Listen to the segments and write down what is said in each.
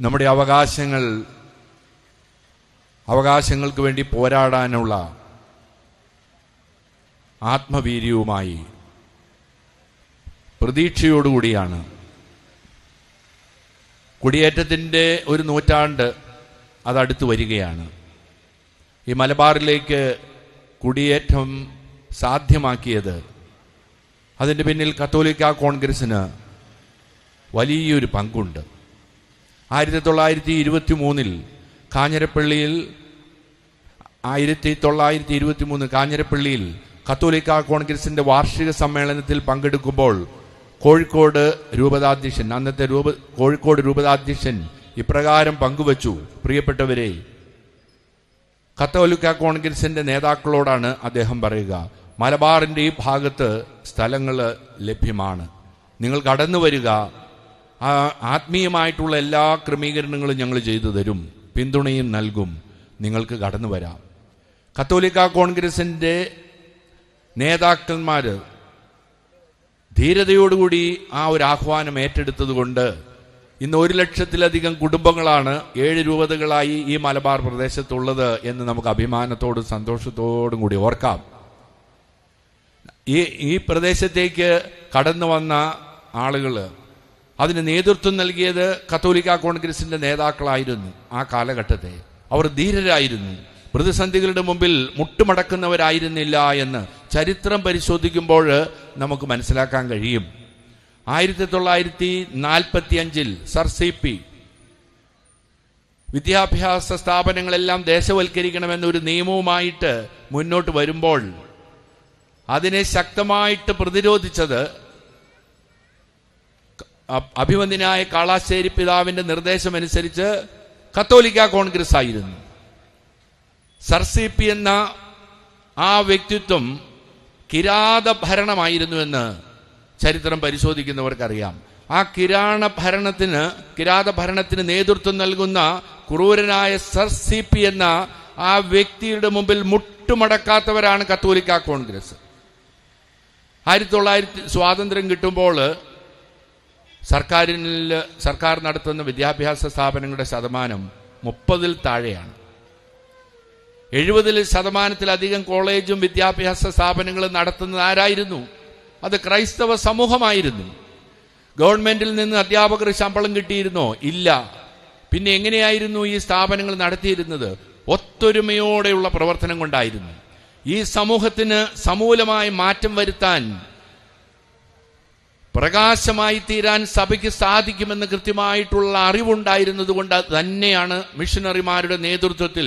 നമ്മുടെ അവകാശങ്ങൾ അവകാശങ്ങൾക്ക് വേണ്ടി പോരാടാനുള്ള ആത്മവീര്യവുമായി പ്രതീക്ഷയോടുകൂടിയാണ് കുടിയേറ്റത്തിന്റെ ഒരു നൂറ്റാണ്ട് അതടുത്ത് വരികയാണ്. ഈ മലബാറിലേക്ക് കുടിയേറ്റം സാധ്യമാക്കിയത് അതിന്റെ പിന്നിൽ കത്തോലിക്ക കോൺഗ്രസ്സിന് വലിയൊരു പങ്കുണ്ട്. ആയിരത്തി തൊള്ളായിരത്തി ഇരുപത്തി മൂന്നിൽ കാഞ്ഞിരപ്പള്ളിയിൽ ആയിരത്തി തൊള്ളായിരത്തി ഇരുപത്തി മൂന്ന് കാഞ്ഞിരപ്പള്ളിയിൽ കത്തോലിക്ക കോൺഗ്രസിന്റെ വാർഷിക സമ്മേളനത്തിൽ പങ്കെടുക്കുമ്പോൾ കോഴിക്കോട് രൂപതാധ്യക്ഷൻ അന്നത്തെ രൂപ കോഴിക്കോട് രൂപതാധ്യക്ഷൻ ഇപ്രകാരം പങ്കുവച്ചു. പ്രിയപ്പെട്ടവരെ കത്തോലിക്ക കോൺഗ്രസിന്റെ നേതാക്കളോടാണ് അദ്ദേഹം പറയുക മലബാറിന്റെ ഈ ഭാഗത്ത് സ്ഥലങ്ങൾ ലഭ്യമാണ്. നിങ്ങൾ കടന്നു വരിക ആത്മീയമായിട്ടുള്ള എല്ലാ ക്രമീകരണങ്ങളും ഞങ്ങൾ ചെയ്തു തരും. പിന്തുണയും നൽകും. നിങ്ങൾക്ക് കടന്നു വരാം. കത്തോലിക്ക കോൺഗ്രസിന്റെ നേതാക്കന്മാർ ധീരതയോടുകൂടി ആ ഒരു ആഹ്വാനം ഏറ്റെടുത്തതുകൊണ്ട് ഇന്ന് ഒരു ലക്ഷത്തിലധികം കുടുംബങ്ങളാണ് ഏഴ് രൂപതകളായി ഈ മലബാർ പ്രദേശത്തുള്ളത് എന്ന് നമുക്ക് അഭിമാനത്തോടും സന്തോഷത്തോടും കൂടി ഓർക്കാം. ഈ ഈ പ്രദേശത്തേക്ക് കടന്നു വന്ന ആളുകൾ അതിന് നേതൃത്വം നൽകിയത് കത്തോലിക്ക കോൺഗ്രസിന്റെ നേതാക്കളായിരുന്നു ആ കാലഘട്ടത്തെ. അവർ ധീരരായിരുന്നു. പ്രതിസന്ധികളുടെ മുമ്പിൽ മുട്ടുമടക്കുന്നവരായിരുന്നില്ല എന്ന് ചരിത്രം പരിശോധിക്കുമ്പോൾ നമുക്ക് മനസ്സിലാക്കാൻ കഴിയും. ആയിരത്തി തൊള്ളായിരത്തി നാൽപ്പത്തി അഞ്ചിൽ സർ സി പി വിദ്യാഭ്യാസ സ്ഥാപനങ്ങളെല്ലാം ദേശവൽക്കരിക്കണമെന്നൊരു നിയമവുമായിട്ട് മുന്നോട്ട് വരുമ്പോൾ അതിനെ ശക്തമായിട്ട് പ്രതിരോധിച്ചത് അഭിമന്യനായ കാളാശ്ശേരി പിതാവിന്റെ നിർദ്ദേശം അനുസരിച്ച് കത്തോലിക്ക കോൺഗ്രസ് ആയിരുന്നു സർ സി പി എന്ന ആ വ്യക്തിത്വം കിരാത ഭരണമായിരുന്നുവെന്ന് ചരിത്രം പരിശോധിക്കുന്നവർക്കറിയാം. ആ കിരാണ ഭരണത്തിന് കിരാത ഭരണത്തിന് നേതൃത്വം നൽകുന്ന ക്രൂരനായ സർ സി പി എന്ന ആ വ്യക്തിയുടെ മുമ്പിൽ മുട്ടുമടക്കാത്തവരാണ് കത്തോലിക്ക കോൺഗ്രസ്. ആയിരത്തി തൊള്ളായിരത്തി സ്വാതന്ത്ര്യം കിട്ടുമ്പോൾ സർക്കാരിൽ സർക്കാർ നടത്തുന്ന വിദ്യാഭ്യാസ സ്ഥാപനങ്ങളുടെ ശതമാനം മുപ്പതിൽ താഴെയാണ്. എഴുപതിൽ ശതമാനത്തിലധികം കോളേജും വിദ്യാഭ്യാസ സ്ഥാപനങ്ങളും നടത്തുന്നത് ആരായിരുന്നു? അത് ക്രൈസ്തവ സമൂഹമായിരുന്നു. ഗവൺമെന്റിൽ നിന്ന് അധ്യാപകർ ശമ്പളം കിട്ടിയിരുന്നോ? ഇല്ല. പിന്നെ എങ്ങനെയായിരുന്നു ഈ സ്ഥാപനങ്ങൾ നടത്തിയിരുന്നത്? ഒത്തൊരുമയോടെയുള്ള പ്രവർത്തനം കൊണ്ടായിരുന്നു. ഈ സമൂഹത്തിന് സമൂലമായി മാറ്റം വരുത്താൻ പ്രകാശമായി തീരാൻ സഭയ്ക്ക് സാധിക്കുമെന്ന് കൃത്യമായിട്ടുള്ള അറിവുണ്ടായിരുന്നത് കൊണ്ട് തന്നെയാണ് മിഷനറിമാരുടെ നേതൃത്വത്തിൽ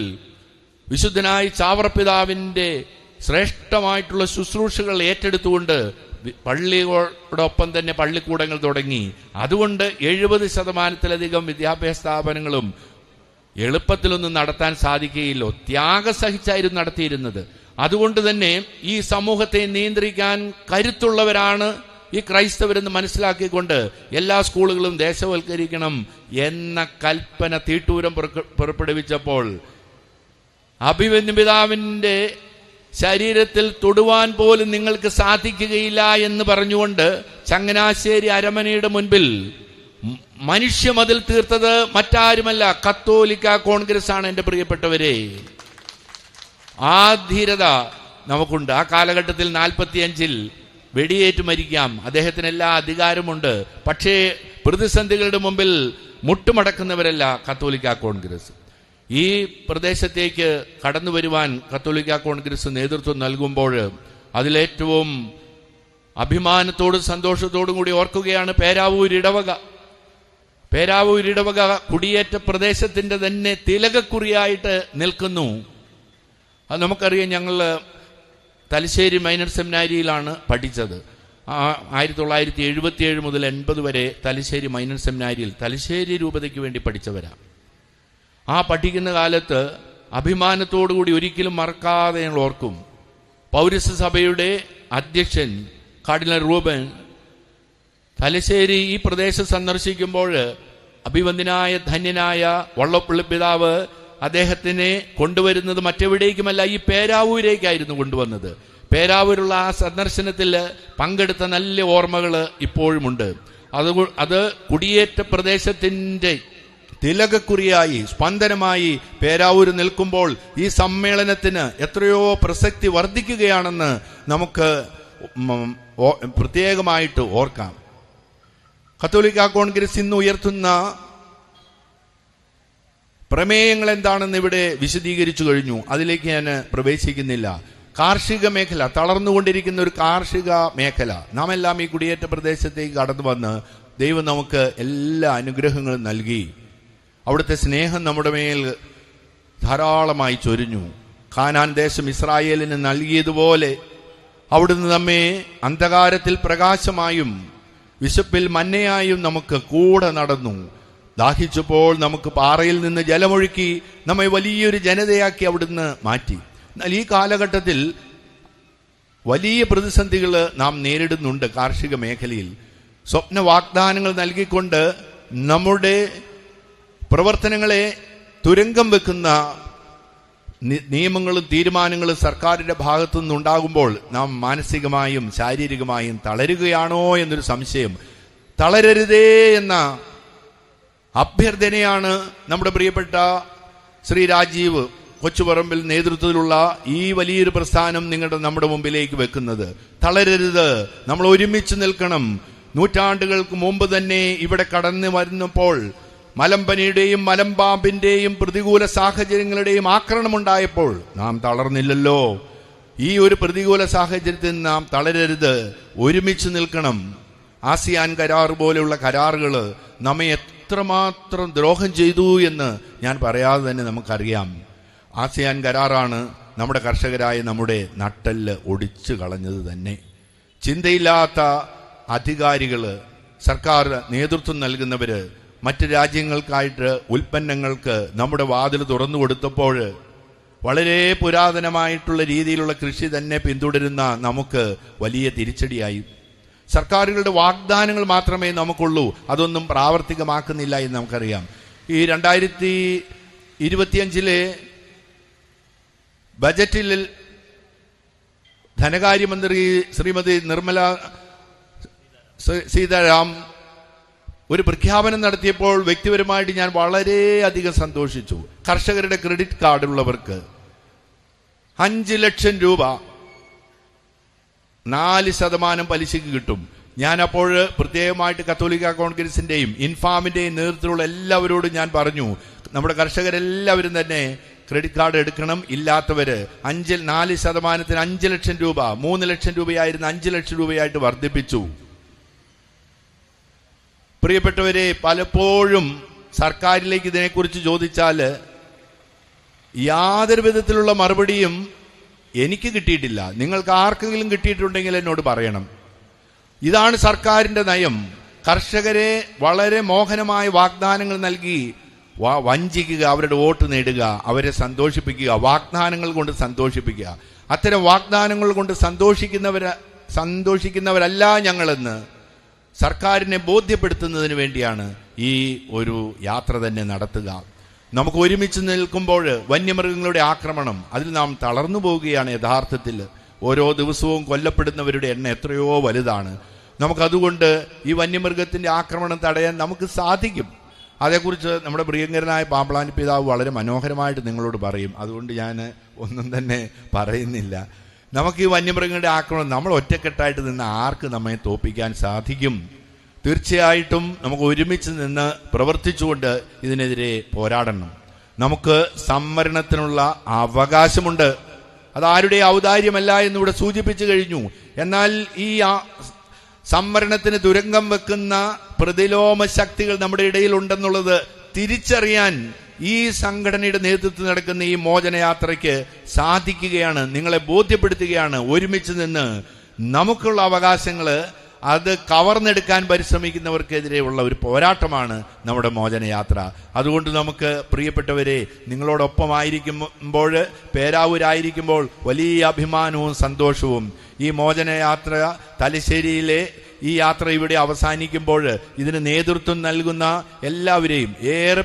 വിശുദ്ധനായ ചാവർപിതാവിന്റെ ശ്രേഷ്ഠമായിട്ടുള്ള ശുശ്രൂഷകൾ ഏറ്റെടുത്തുകൊണ്ട് പള്ളികളോടൊപ്പം തന്നെ പള്ളിക്കൂടങ്ങൾ തുടങ്ങി. അതുകൊണ്ട് എഴുപത് ശതമാനത്തിലധികം വിദ്യാഭ്യാസ സ്ഥാപനങ്ങളും എളുപ്പത്തിലൊന്നും നടത്താൻ സാധിക്കുകയില്ല. ത്യാഗ സഹിച്ചായിരുന്നു നടത്തിയിരുന്നത്. അതുകൊണ്ട് തന്നെ ഈ സമൂഹത്തെ നിയന്ത്രിക്കാൻ കരുത്തുള്ളവരാണ് ഈ ക്രൈസ്തവരെന്ന് മനസ്സിലാക്കിക്കൊണ്ട് എല്ലാ സ്കൂളുകളും ദേശവൽക്കരിക്കണം എന്ന കൽപ്പന തീട്ടൂരം പുറപ്പെടുവിച്ചപ്പോൾ അഭിമന്യു പിതാവിന്റെ ശരീരത്തിൽ തൊടുവാൻ പോലും നിങ്ങൾക്ക് സാധിക്കുകയില്ല എന്ന് പറഞ്ഞുകൊണ്ട് ചങ്ങനാശ്ശേരി അരമനയുടെ മുൻപിൽ മനുഷ്യ മനുഷ്യമതിൽ തീർത്തത് മറ്റാരുമല്ല കത്തോലിക്ക കോൺഗ്രസ് ആണ് എന്റെ പ്രിയപ്പെട്ടവരെ. ആ ധീരത നമുക്കുണ്ട്. ആ കാലഘട്ടത്തിൽ നാൽപ്പത്തിയഞ്ചിൽ വെടിയേറ്റ് മരിക്കാം. അദ്ദേഹത്തിന് എല്ലാ അധികാരമുണ്ട്. പക്ഷേ പ്രതിസന്ധികളുടെ മുമ്പിൽ മുട്ടുമടക്കുന്നവരല്ല കത്തോലിക്ക കോൺഗ്രസ്. ഈ പ്രദേശത്തേക്ക് കടന്നു വരുവാൻ കത്തോലിക്ക കോൺഗ്രസ് നേതൃത്വം നൽകുമ്പോൾ അതിലേറ്റവും അഭിമാനത്തോടും സന്തോഷത്തോടും കൂടി ഓർക്കുകയാണ് പേരാവൂർ ഇടവക. പേരാവൂർ ഇടവക കുടിയേറ്റ പ്രദേശത്തിന്റെ തന്നെ തിലകക്കുറിയായിട്ട് നിൽക്കുന്നു. അത് നമുക്കറിയാം ഞങ്ങൾ തലശ്ശേരി മൈനർ സെമിനാരിയിലാണ് പഠിച്ചത്. ആയിരത്തി തൊള്ളായിരത്തി എഴുപത്തി ഏഴ് മുതൽ എൺപത് വരെ തലശ്ശേരി മൈനർ സെമിനാരിയിൽ തലശ്ശേരി രൂപതയ്ക്ക് വേണ്ടി പഠിച്ചവരാണ് ആ പഠിക്കുന്ന കാലത്ത് അഭിമാനത്തോടു കൂടി ഒരിക്കലും മറക്കാതെ ഞങ്ങൾ ഓർക്കും. പൗരസ്യ സഭയുടെ അധ്യക്ഷൻ കാർഡിനൽ റൂബൻ തലശ്ശേരി ഈ പ്രദേശം സന്ദർശിക്കുമ്പോൾ അഭിവന്ദനായ ധന്യനായ വള്ളപ്പള്ളി പിതാവ് അദ്ദേഹത്തിനെ കൊണ്ടുവരുന്നത് മറ്റെവിടേക്കുമല്ല ഈ പേരാവൂരേക്കായിരുന്നു കൊണ്ടുവന്നത്. പേരാവൂരുള്ള ആ സന്ദർശനത്തിൽ പങ്കെടുത്ത നല്ല ഓർമ്മകൾ ഇപ്പോഴുമുണ്ട്. അത് അത് കുടിയേറ്റ പ്രദേശത്തിന്റെ തിലകക്കുറിയായി സ്പന്ദനമായി പേരാവൂർ നിൽക്കുമ്പോൾ ഈ സമ്മേളനത്തിന് എത്രയോ പ്രസക്തി വർദ്ധിക്കുകയാണെന്ന് നമുക്ക് പ്രത്യേകമായിട്ട് ഓർക്കാം. കത്തോലിക്ക കോൺഗ്രസ് ഇന്ന് ഉയർത്തുന്ന പ്രമേയങ്ങൾ എന്താണെന്ന് ഇവിടെ വിശദീകരിച്ചു കഴിഞ്ഞു. അതിലേക്ക് ഞാൻ പ്രവേശിക്കുന്നില്ല. കാർഷിക മേഖല തളർന്നുകൊണ്ടിരിക്കുന്ന ഒരു കാർഷിക മേഖല. നാം എല്ലാം ഈ കുടിയേറ്റ പ്രദേശത്തേക്ക് കടന്നു വന്ന് ദൈവം നമുക്ക് എല്ലാ അനുഗ്രഹങ്ങളും നൽകി. അവിടുത്തെ സ്നേഹം നമ്മുടെ മേൽ ധാരാളമായി ചൊരിഞ്ഞു. ഖാനാൻ ദേശം ഇസ്രായേലിന് നൽകിയതുപോലെ അവിടുന്ന് നമ്മെ അന്ധകാരത്തിൽ പ്രകാശമായും വിശപ്പിൽ മന്നയായും നമുക്ക് കൂടെ നടന്നു. ദാഹിച്ചപ്പോൾ നമുക്ക് പാറയിൽ നിന്ന് ജലമൊഴുക്കി നമ്മെ വലിയൊരു ജനതയാക്കി അവിടുന്ന് മാറ്റി. എന്നാൽ ഈ കാലഘട്ടത്തിൽ വലിയ പ്രതിസന്ധികൾ നാം നേരിടുന്നുണ്ട് കാർഷിക മേഖലയിൽ. സ്വപ്ന വാഗ്ദാനങ്ങൾ നൽകിക്കൊണ്ട് നമ്മുടെ പ്രവർത്തനങ്ങളെ തുരങ്കം വെക്കുന്ന നിയമങ്ങളും തീരുമാനങ്ങളും സർക്കാരിന്റെ ഭാഗത്തു നിന്നുണ്ടാകുമ്പോൾ നാം മാനസികമായും ശാരീരികമായും തളരുകയാണോ എന്നൊരു സംശയം. തളരരുതേ എന്ന അഭ്യർത്ഥനയാണ് നമ്മുടെ പ്രിയപ്പെട്ട ശ്രീ രാജീവ് കൊച്ചുപറമ്പിൽ നേതൃത്വത്തിലുള്ള ഈ വലിയൊരു പ്രസ്ഥാനം നിങ്ങളുടെ നമ്മുടെ മുമ്പിലേക്ക് വെക്കുന്നത്. തളരരുത്. നമ്മൾ ഒരുമിച്ച് നിൽക്കണം. നൂറ്റാണ്ടുകൾക്ക് മുമ്പ് തന്നെ ഇവിടെ കടന്നു വരുന്നപ്പോൾ മലമ്പനിയുടെയും മലമ്പാമ്പിന്റെയും പ്രതികൂല സാഹചര്യങ്ങളുടെയും ആക്രമണമുണ്ടായപ്പോൾ നാം തളർന്നില്ലല്ലോ. ഈ ഒരു പ്രതികൂല സാഹചര്യത്തിൽ നാം തളരരുത്. ഒരുമിച്ച് നിൽക്കണം. ആസിയാൻ കരാർ പോലെയുള്ള കരാറുകൾ നമ്മെ എത്രമാത്രം ദ്രോഹം ചെയ്തു എന്ന് ഞാൻ പറയാതെ തന്നെ നമുക്കറിയാം. ആസിയാൻ കരാറാണ് നമ്മുടെ കർഷകരായ നമ്മുടെ നട്ടൽ ഒടിച്ചു കളഞ്ഞത് തന്നെ. ചിന്തയില്ലാത്ത അധികാരികൾ സർക്കാർ നേതൃത്വം നൽകുന്നവർ മറ്റ് രാജ്യങ്ങൾക്കായിട്ട് ഉൽപ്പന്നങ്ങൾക്ക് നമ്മുടെ വാതിൽ തുറന്നു കൊടുത്തപ്പോൾ വളരെ പുരാതനമായിട്ടുള്ള രീതിയിലുള്ള കൃഷി തന്നെ പിന്തുടരുന്ന നമുക്ക് വലിയ തിരിച്ചടിയായി. സർക്കാരുകളുടെ വാഗ്ദാനങ്ങൾ മാത്രമേ നമുക്കുള്ളൂ. അതൊന്നും പ്രാവർത്തികമാക്കുന്നില്ല എന്ന് നമുക്കറിയാം. ഈ രണ്ടായിരത്തി ഇരുപത്തിയഞ്ചിലെ ബജറ്റിൽ ധനകാര്യമന്ത്രി ശ്രീമതി നിർമ്മല സീതാരാം ഒരു പ്രഖ്യാപനം നടത്തിയപ്പോൾ വ്യക്തിപരമായിട്ട് ഞാൻ വളരെയധികം സന്തോഷിച്ചു. കർഷകരുടെ ക്രെഡിറ്റ് കാർഡുള്ളവർക്ക് അഞ്ച് ലക്ഷം രൂപ നാല് ശതമാനം പലിശക്ക് കിട്ടും. ഞാൻ അപ്പോൾ പ്രത്യേകമായിട്ട് കത്തോലിക്ക കോൺഗ്രസിന്റെയും ഇൻഫാമിന്റെയും നേതൃത്വത്തിലുള്ള എല്ലാവരോടും ഞാൻ പറഞ്ഞു നമ്മുടെ കർഷകരെല്ലാവരും തന്നെ ക്രെഡിറ്റ് കാർഡ് എടുക്കണം ഇല്ലാത്തവര് അഞ്ച് നാല് ശതമാനത്തിന് അഞ്ച് ലക്ഷം രൂപ മൂന്ന് ലക്ഷം രൂപയായിരുന്ന അഞ്ച് ലക്ഷം രൂപയായിട്ട് വർദ്ധിപ്പിച്ചു. പ്രിയപ്പെട്ടവരെ പലപ്പോഴും സർക്കാരിലേക്ക് ഇതിനെക്കുറിച്ച് ചോദിച്ചാൽ യാതൊരു വിധത്തിലുള്ള മറുപടിയും എനിക്ക് കിട്ടിയിട്ടില്ല. നിങ്ങൾക്ക് ആർക്കെങ്കിലും കിട്ടിയിട്ടുണ്ടെങ്കിൽ എന്നോട് പറയണം. ഇതാണ് സർക്കാരിന്റെ നയം. കർഷകരെ വളരെ മോഹനമായ വാഗ്ദാനങ്ങൾ നൽകി വഞ്ചിക്കുക അവരുടെ വോട്ട് നേടുക അവരെ സന്തോഷിപ്പിക്കുക വാഗ്ദാനങ്ങൾ കൊണ്ട് സന്തോഷിപ്പിക്കുക. അത്തരം വാഗ്ദാനങ്ങൾ കൊണ്ട് സന്തോഷിക്കുന്നവര സന്തോഷിക്കുന്നവരല്ല ഞങ്ങളെന്ന് സർക്കാരിനെ ബോധ്യപ്പെടുത്തുന്നതിന് വേണ്ടിയാണ് ഈ ഒരു യാത്ര തന്നെ നടത്തുക. നമുക്ക് ഒരുമിച്ച് നിൽക്കുമ്പോൾ വന്യമൃഗങ്ങളുടെ ആക്രമണം അതിൽ നാം തളർന്നു പോവുകയാണ് യഥാർത്ഥത്തിൽ. ഓരോ ദിവസവും കൊല്ലപ്പെടുന്നവരുടെ എണ്ണം എത്രയോ വലുതാണ്. നമുക്കതുകൊണ്ട് ഈ വന്യമൃഗത്തിന്റെ ആക്രമണം തടയാൻ നമുക്ക് സാധിക്കും. അതേക്കുറിച്ച് നമ്മുടെ പ്രിയങ്കരനായ പാമ്പളാനി പിതാവ് വളരെ മനോഹരമായിട്ട് നിങ്ങളോട് പറയും. അതുകൊണ്ട് ഞാൻ ഒന്നും തന്നെ പറയുന്നില്ല. നമുക്ക് ഈ വന്യമൃഗങ്ങളുടെ ആക്രമണം നമ്മൾ ഒറ്റക്കെട്ടായിട്ട് നിന്ന് ആർക്ക് നമ്മെ തോപ്പിക്കാൻ സാധിക്കും? തീർച്ചയായിട്ടും നമുക്ക് ഒരുമിച്ച് നിന്ന് പ്രവർത്തിച്ചുകൊണ്ട് ഇതിനെതിരെ പോരാടണം. നമുക്ക് സംവരണത്തിനുള്ള അവകാശമുണ്ട്. അതാരുടെ ഔദാര്യമല്ല എന്നിവിടെ സൂചിപ്പിച്ചു കഴിഞ്ഞു. എന്നാൽ ഈ സംവരണത്തിന് തുരങ്കം വെക്കുന്ന പ്രതിലോമ ശക്തികൾ നമ്മുടെ ഇടയിൽ ഉണ്ടെന്നുള്ളത് തിരിച്ചറിയാൻ ഈ സംഘടനയുടെ നേതൃത്വത്തിൽ നടക്കുന്ന ഈ മോചനയാത്രയ്ക്ക് സാധിക്കുകയാണ് നിങ്ങളെ ബോധ്യപ്പെടുത്തുകയാണ് ഒരുമിച്ച് നിന്ന്. നമുക്കുള്ള അവകാശങ്ങൾ അത് കവർന്നെടുക്കാൻ പരിശ്രമിക്കുന്നവർക്കെതിരെയുള്ള ഒരു പോരാട്ടമാണ് നമ്മുടെ മോചനയാത്ര. അതുകൊണ്ട് നമുക്ക് പ്രിയപ്പെട്ടവരെ നിങ്ങളോടൊപ്പമായിരിക്കുമ്പോൾ പേരാവൂരായിരിക്കുമ്പോൾ വലിയ അഭിമാനവും സന്തോഷവും ഈ മോചനയാത്ര തലശ്ശേരിയിലെ ഈ യാത്ര ഇവിടെ അവസാനിക്കുമ്പോൾ ഇതിന് നേതൃത്വം നൽകുന്ന എല്ലാവരെയും ഏറെ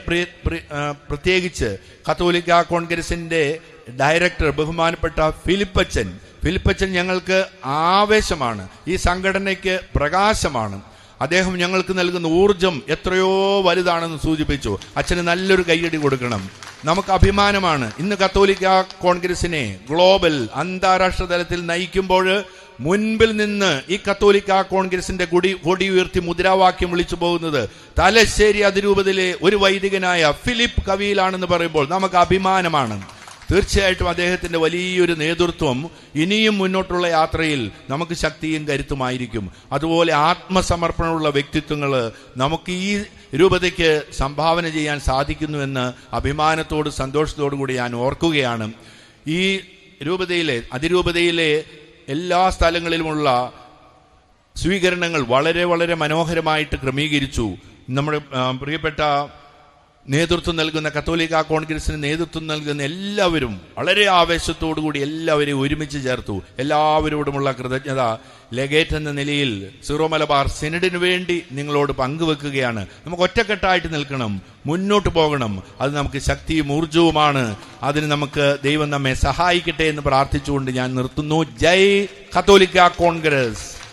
പ്രത്യേകിച്ച് കത്തോലിക്ക കോൺഗ്രസിന്റെ ഡയറക്ടർ ബഹുമാനപ്പെട്ട ഫിലിപ്പച്ചൻ ഫിലിപ്പച്ചൻ ഞങ്ങൾക്ക് ആവേശമാണ്. ഈ സംഘടനയ്ക്ക് പ്രകാശമാണ്. അദ്ദേഹം ഞങ്ങൾക്ക് നൽകുന്ന ഊർജം എത്രയോ വലുതാണെന്ന് സൂചിപ്പിച്ചു. അച്ഛന് നല്ലൊരു കൈയടി കൊടുക്കണം. നമുക്ക് അഭിമാനമാണ്. ഇന്ന് കത്തോലിക്ക കോൺഗ്രസിനെ ഗ്ലോബൽ അന്താരാഷ്ട്ര തലത്തിൽ നയിക്കുമ്പോൾ മുൻപിൽ നിന്ന് ഈ കത്തോലിക്ക കോൺഗ്രസിന്റെ കൊടി കൊടി ഉയർത്തി മുദ്രാവാക്യം വിളിച്ചു പോകുന്നത് തലശ്ശേരി അതിരൂപതയിലെ ഒരു വൈദികനായ ഫിലിപ്പ് കവിയിലാണെന്ന് പറയുമ്പോൾ നമുക്ക് അഭിമാനമാണ്. തീർച്ചയായിട്ടും അദ്ദേഹത്തിന്റെ വലിയൊരു നേതൃത്വം ഇനിയും മുന്നോട്ടുള്ള യാത്രയിൽ നമുക്ക് ശക്തിയും കരുത്തുമായിരിക്കും. അതുപോലെ ആത്മസമർപ്പണമുള്ള വ്യക്തിത്വങ്ങൾ നമുക്ക് ഈ രൂപതയ്ക്ക് സംഭാവന ചെയ്യാൻ സാധിക്കുന്നുവെന്ന് അഭിമാനത്തോട് സന്തോഷത്തോടു കൂടി ഞാൻ ഓർക്കുകയാണ്. ഈ രൂപതയിലെ അതിരൂപതയിലെ എല്ലാ സ്ഥലങ്ങളിലുമുള്ള സ്വീകരണങ്ങൾ വളരെ വളരെ മനോഹരമായിട്ട് ക്രമീകരിച്ചു. നമ്മുടെ പ്രിയപ്പെട്ട നേതൃത്വം നൽകുന്ന കത്തോലിക്ക കോൺഗ്രസിന് നേതൃത്വം നൽകുന്ന എല്ലാവരും വളരെ ആവേശത്തോടുകൂടി എല്ലാവരെയും ഒരുമിച്ച് ചേർത്തു. എല്ലാവരോടുമുള്ള കൃതജ്ഞത ലെഗേറ്റ് എന്ന നിലയിൽ സിറോ മലബാർ സെനഡിന് വേണ്ടി നിങ്ങളോട് പങ്കുവെക്കുകയാണ്. നമുക്ക് ഒറ്റക്കെട്ടായിട്ട് നിൽക്കണം മുന്നോട്ട് പോകണം. അത് നമുക്ക് ശക്തിയും ഊർജവുമാണ് അതിന് നമുക്ക് ദൈവം നമ്മെ സഹായിക്കട്ടെ എന്ന് പ്രാർത്ഥിച്ചുകൊണ്ട് ഞാൻ നിർത്തുന്നു. ജയ് കത്തോലിക്ക കോൺഗ്രസ്.